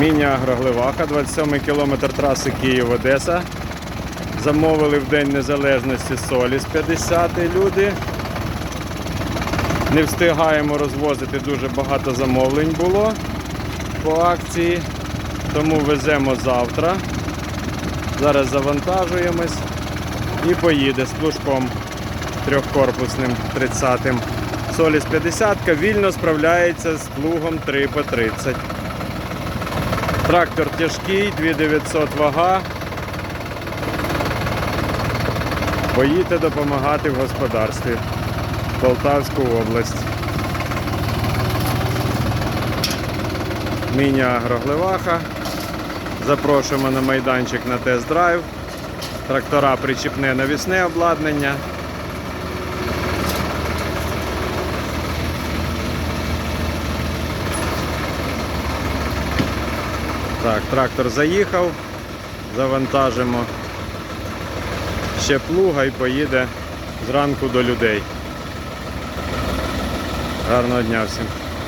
Міні-агроглеваха, 27 кілометр траси Київ-Одеса. Замовили в День Незалежності солі з 50 люди. Не встигаємо розвозити, дуже багато замовлень було по акції, тому веземо завтра. Зараз завантажуємось і поїде з плужком трьохкорпусним 30-м. Соліс 50 вільно справляється з плугом 3 по 30. Трактор тяжкий, 2900 вага. Поїдьте допомагати в господарстві. Полтавську область. Міні-агроглеваха. Запрошуємо на майданчик на тест-драйв. Трактора причіпне навісне обладнання. Так, трактор заїхав, завантажимо ще плуга і поїде зранку до людей. Гарного дня всім.